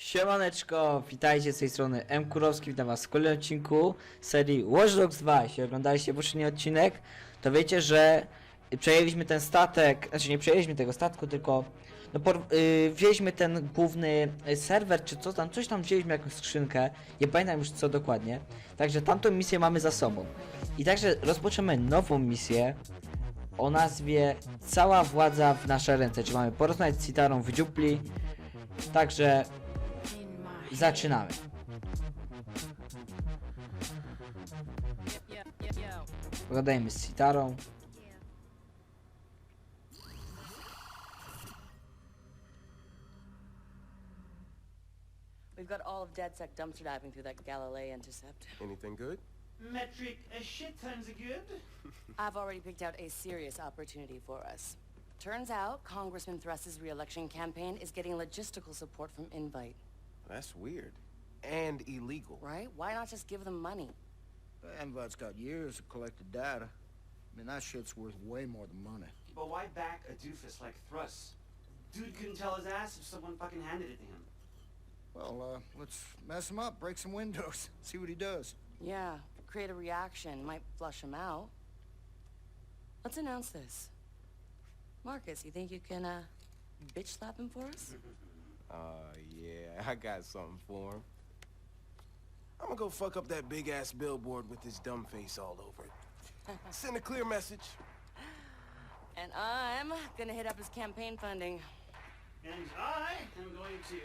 Siemaneczko, witajcie z tej strony M. Kurowski, witam was w kolejnym odcinku serii Watch Dogs 2. Jeśli oglądaliście poprzedni odcinek, to wiecie, że przejęliśmy ten statek, znaczy nie przejęliśmy tego statku, tylko no, por, yy, wzięliśmy ten główny y, serwer, czy co tam, coś tam wzięliśmy, jakąś skrzynkę, nie pamiętam już co dokładnie. Także tamtą misję mamy za sobą. I także rozpoczynamy nową misję o nazwie Cała władza w nasze ręce, czyli mamy porozmawiać z Citarą w dziupli, także zaczynamy. Pogadajmy z Citarą. We've got all of DedSec dumpster diving through that Galilei intercept. Anything good? Metric, a shit tons of good. I've already picked out a serious opportunity for us. Turns out Congressman Thrust's re-election campaign is getting logistical support from Invite, That's weird. And illegal. right? Why not just give them money? Invite's got years of collected data. I mean, that shit's worth way more than money. But why back a doofus like Thrust? Dude couldn't tell his ass if someone fucking handed it to him. Well, uh, let's mess him up, break some windows, see what he does. Yeah, create a reaction, might flush him out. Let's announce this. Marcus, you think you can, uh, bitch slap him for us? Uh, yeah, I got something for him. I'm gonna go fuck up that big ass billboard with his dumb face all over it. Send a clear message. And I'm gonna hit up his campaign funding. And I am going to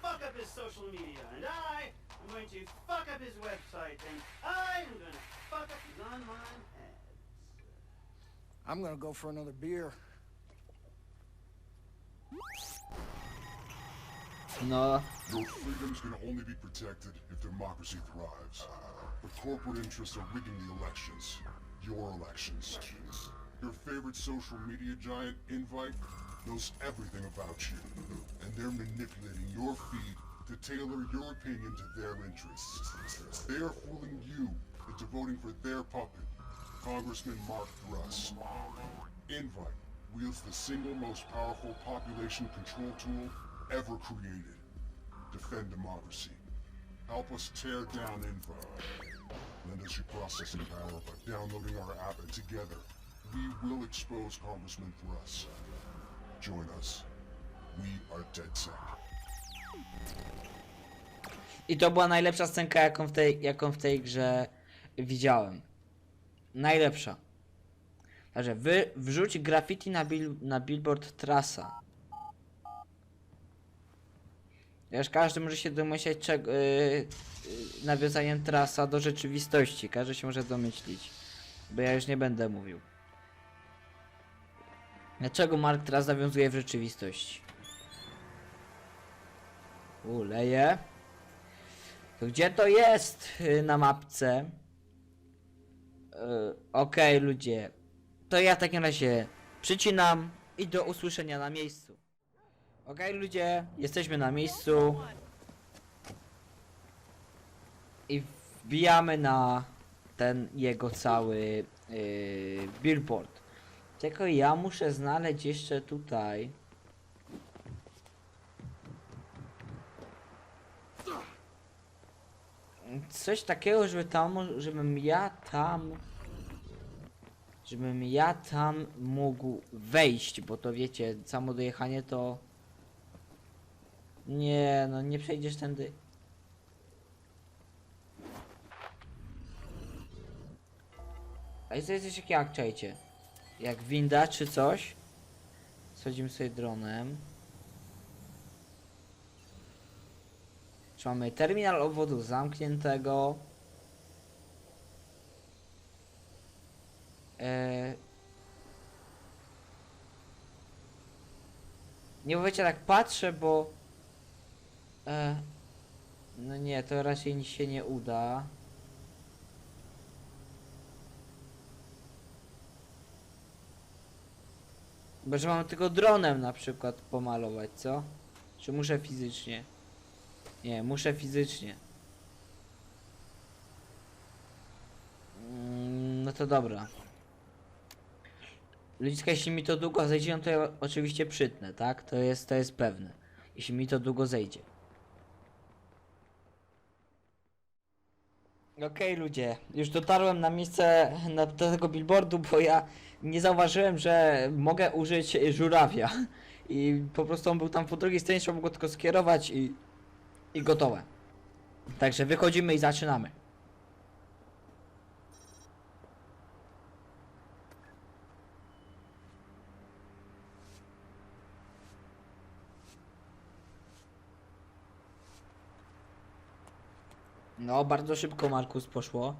fuck up his social media. And I am going to fuck up his website. And I am going to fuck up his online ads. I'm gonna go for another beer. No, Your freedoms can only be protected if democracy thrives. But corporate interests are rigging the elections. Your elections. Your favorite social media giant, Invite, knows everything about you. And they're manipulating your feed to tailor your opinion to their interests. They are fooling you into voting for their puppet, Congressman Mark Thrust. Invite wields the single most powerful population control tool ever created. Defend democracy. Help us tear down Invite. Lend us your processing power by downloading our app and together, we will expose Congressman Thrust. Join us. We are DedSec. i to była najlepsza scenka, jaką w tej, jaką w tej grze widziałem. Najlepsza. Także wy, wrzuć graffiti na, bil, na billboard trasa. Wiesz, każdy może się domyśleć czego, yy, yy, nawiązaniem trasa do rzeczywistości. Każdy się może domyślić. Bo ja już nie będę mówił. Dlaczego Mark teraz nawiązuje w rzeczywistości? U, leje. To gdzie to jest yy, na mapce? Yy, Okej, ludzie. To ja w takim razie przycinam i do usłyszenia na miejscu. Okej, ludzie, jesteśmy na miejscu. I wbijamy na ten jego cały yy, billboard. Tylko ja muszę znaleźć jeszcze tutaj. Coś takiego, żeby tam, żebym ja tam, żebym ja tam mógł wejść, bo to wiecie, samo dojechanie to... Nie, no nie przejdziesz tędy. A jest coś takiego jak, czajcie, jak winda czy coś. Schodzimy sobie dronem. Czy mamy terminal obwodu zamkniętego? Eee... Nie powiecie tak patrzę, bo... E... No nie, to raczej się nie uda. Bo że mam tylko dronem na przykład pomalować, co? Czy muszę fizycznie? Nie, muszę fizycznie. Mm, No to dobra. Ludziska, jeśli mi to długo zejdzie, no to ja oczywiście przytnę, tak? To jest, to jest pewne. Jeśli mi to długo zejdzie. Okej ludzie, już dotarłem na miejsce na, do tego billboardu, bo ja nie zauważyłem, że mogę użyć żurawia. I po prostu on był tam po drugiej stronie, trzeba było go tylko skierować i, i gotowe. Także wychodzimy i zaczynamy. No, bardzo szybko Markus poszło.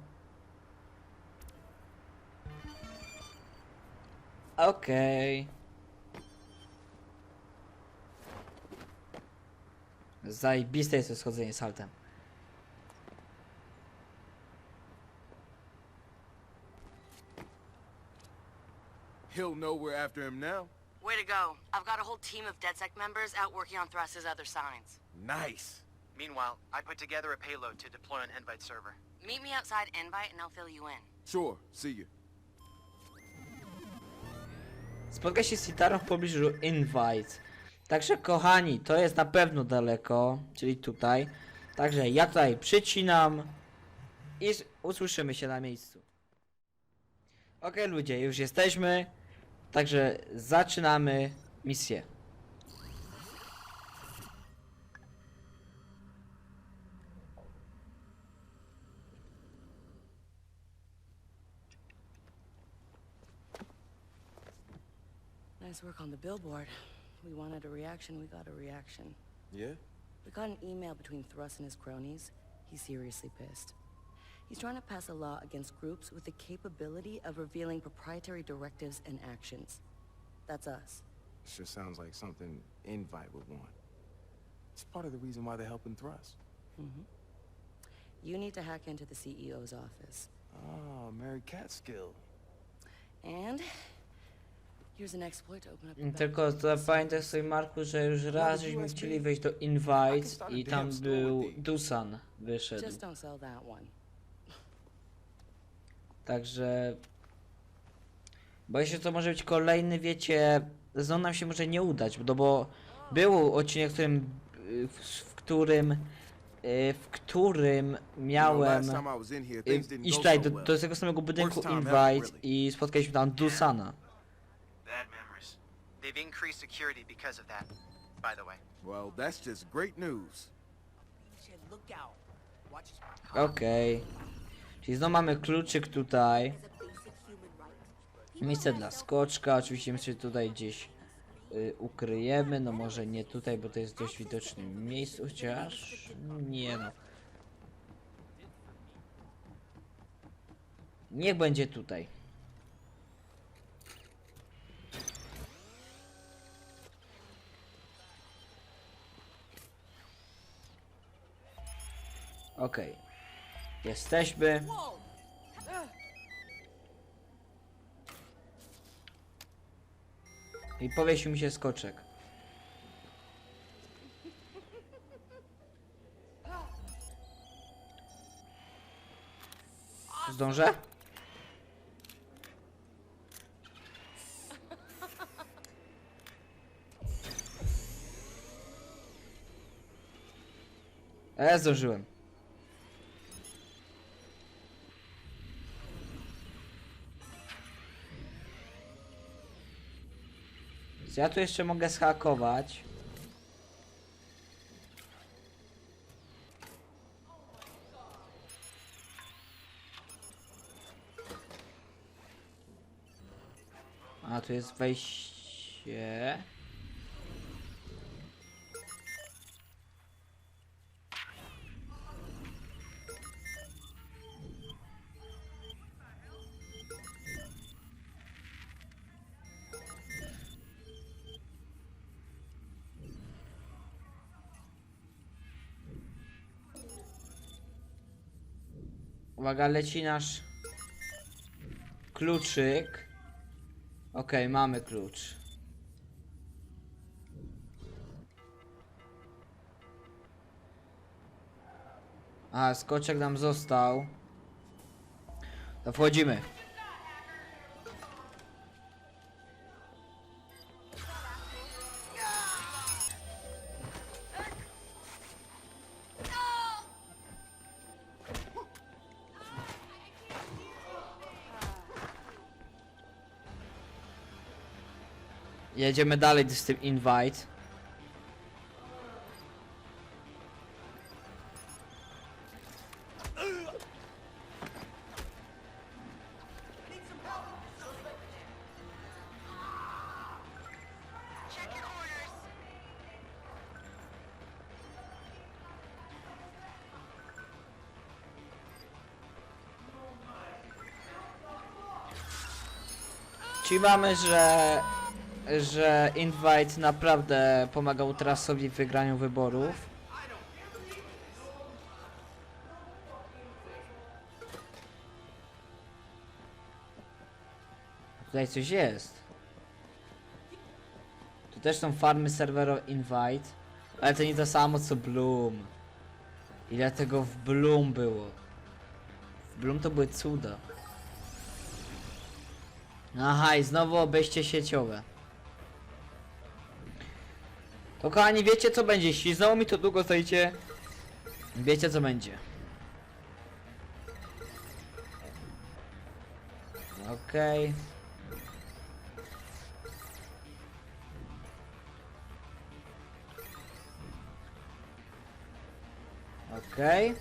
Okej. Zajebiste jest to schodzenie saltem. He'll know we're after him now. Way to go. I've got a whole team of DedSec members out working on Thrust's other signs. Nice. Meanwhile, I put together a payload to deploy on Invite server. Meet me outside Invite and I'll fill you in. Sure. See you. Spotkaj się z Citarą w pobliżu Invite. Także kochani, to jest na pewno daleko, czyli tutaj. Także ja tutaj przycinam i usłyszymy się na miejscu. Okej ludzie, już jesteśmy. Także zaczynamy misję. Nice work on the billboard. We wanted a reaction, we got a reaction. Yeah. We got an email between Thrust and his cronies. He's seriously pissed. He's trying to pass a law against groups with the capability of revealing proprietary directives and actions. That's us. Sure sounds like something Invite would want. It's part of the reason why they're helping Thrust. Mm-hmm. You need to hack into the CEO's office. Oh, Mary Catskill. And Tylko zapamiętaj sobie Marku, że już raz żeśmy chcieli wejść do Invite i tam był Dusan wyszedł. Just don't sell that one. Także. Boję się, to może być kolejny, wiecie. Znowu nam się może nie udać, no bo był odcinek, w którym. y, W, w którym. y, W którym miałem. y, Iść go tutaj do, do tego samego budynku Invite i spotkaliśmy tam Dusana. They've increased security because of that, by the way. Well, that's just great news. Okej. Czyli znowu mamy kluczyk tutaj. Miejsce dla skoczka. Oczywiście my się tutaj gdzieś y, ukryjemy. No może nie tutaj, bo to jest dość widocznym miejscu, chociaż nie no. Niech będzie tutaj. Okej. Jesteśmy. I powiesił mi się skoczek. Zdążę? E, zdążyłem. Ja tu jeszcze mogę schakować. A tu jest wejście. Uwaga, leci nasz kluczyk. Okej, mamy klucz. A, skoczek nam został. To wchodzimy. Jedziemy dalej z tym invite. Czyli mamy, że że invite naprawdę pomagał Trasowi w wygraniu wyborów. Tutaj coś jest. Tu też są farmy serwero invite, ale to nie to samo co Bloom. Ile tego w Bloom było? W Bloom to były cuda. Aha, i znowu obejście sieciowe. To kochani, wiecie co będzie? Jeśli znowu mi to długo zajdzie, wiecie co będzie. Okej. Okej.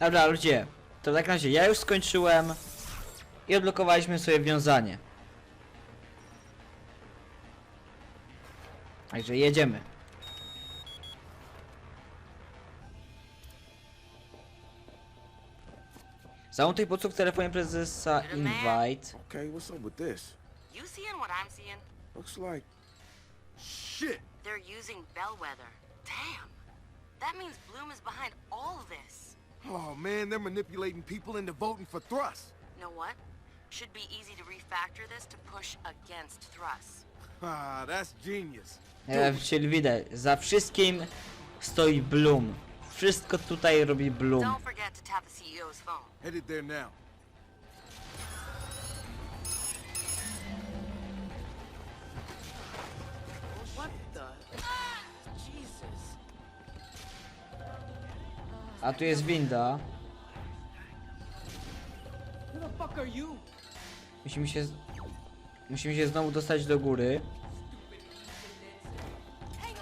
Dobra, ludzie, to w takim razie ja już skończyłem i odblokowaliśmy sobie wiązanie. Także jedziemy. Zamontuj podsłuch w telefonie prezesa Invite. Okay, what's up with this? You seeing what I'm seeing? Looks like... Shit! They're using Bellwether. Damn. That means Bloom is behind all this. Oh man, they're manipulating people into voting for Thrust. Know what? Should be easy to refactor this to push against Thrust. Ah, that's genius. E, czyli widać, za wszystkim stoi Bloom. Wszystko tutaj robi Bloom. Don't forget to tap the CEO's phone. Headed there now. A tu jest winda. Musimy się... Musimy się znowu dostać do góry. Hang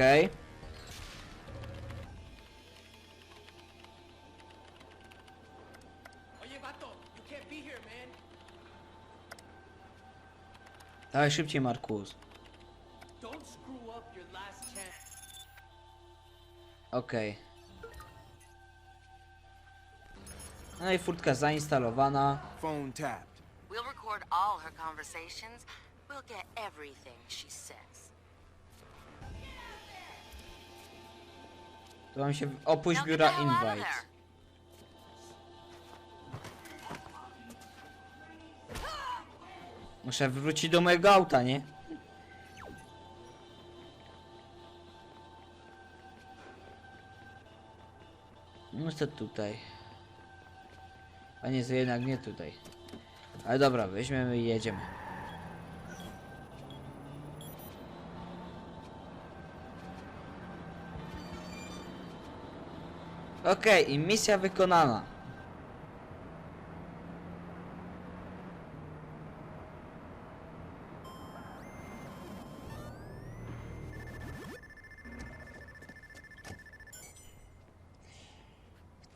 on. Dawaj szybciej, Markus. Okej. No i furtka zainstalowana. Phone tapped. We'll record all her conversations. We'll get everything she says. Tu mam się... Opuść biura invite. Muszę wrócić do mojego auta, nie? No tutaj. A nie, jednak nie tutaj. Ale dobra, weźmiemy i jedziemy. Okej, i misja wykonana.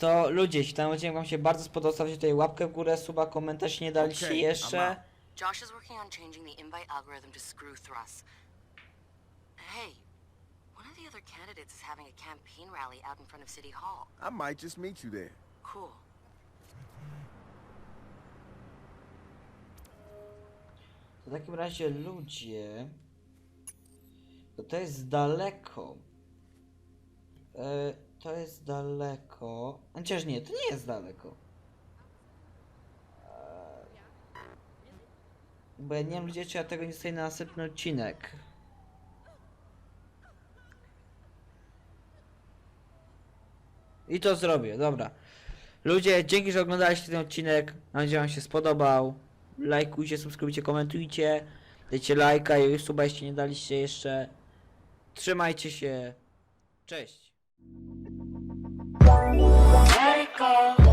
To ludzie, jeśli ten odcinek wam się bardzo spodobał, zostawcie tutaj łapkę w górę, suba, komentarz, nie daliście Okej, jeszcze. out. Josh is working on changing the invite algorithm to screw Thrust. Hey, one of the other candidates is having a campaign rally out in front of City Hall. I might just meet you there. Cool. W takim razie ludzie, to to jest daleko. E, to jest daleko. Chociaż nie, to nie jest daleko. Bo ja nie wiem czy ja tego nie zostaję na następny odcinek. I to zrobię, dobra. Ludzie, dzięki, że oglądaliście ten odcinek. Mam nadzieję, że wam się spodobał. Lajkujcie, subskrybujcie, komentujcie. Dajcie lajka, i suba jeśli nie daliście jeszcze. Trzymajcie się. Cześć. circle.